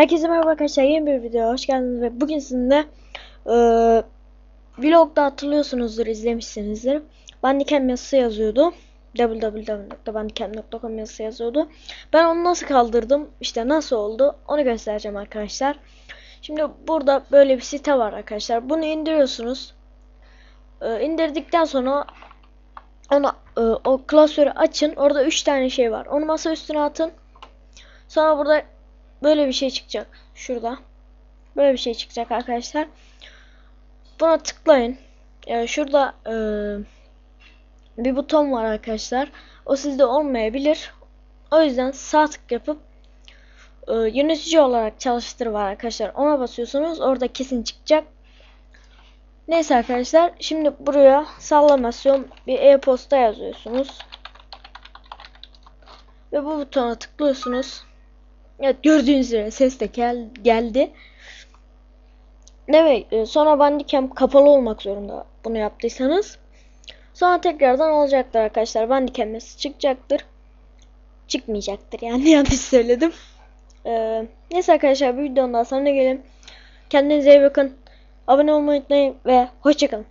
Herkese merhaba arkadaşlar yeni bir videoya hoş geldiniz ve bugün sizinle e, vlogda hatırlıyorsunuzdur izlemişsinizdir. Bandicam yazısı yazıyordu. www.bandicam.com yazısı yazıyordu. Ben onu nasıl kaldırdım işte nasıl oldu onu göstereceğim arkadaşlar. Şimdi burada böyle bir site var arkadaşlar. Bunu indiriyorsunuz. E, indirdikten sonra onu e, o klasörü açın. Orada 3 tane şey var. Onu masa üstüne atın. Sonra burada böyle bir şey çıkacak. Şurada. Böyle bir şey çıkacak arkadaşlar. Buna tıklayın. Yani şurada e, bir buton var arkadaşlar. O sizde olmayabilir. O yüzden sağ tık yapıp e, yönetici olarak çalıştır var arkadaşlar. Ona basıyorsunuz. Orada kesin çıkacak. Neyse arkadaşlar. Şimdi buraya sallamasyon bir e-posta yazıyorsunuz. Ve bu butona tıklıyorsunuz. Evet gördüğünüz üzere ses de gel geldi. Evet sonra Bandicam kapalı olmak zorunda bunu yaptıysanız. Sonra tekrardan olacaktır arkadaşlar. Bandicam çıkacaktır. Çıkmayacaktır yani yanlış söyledim. Ee, neyse arkadaşlar bir videonun daha sonuna gelin. Kendinize iyi bakın. Abone olmayı unutmayın ve hoşçakalın.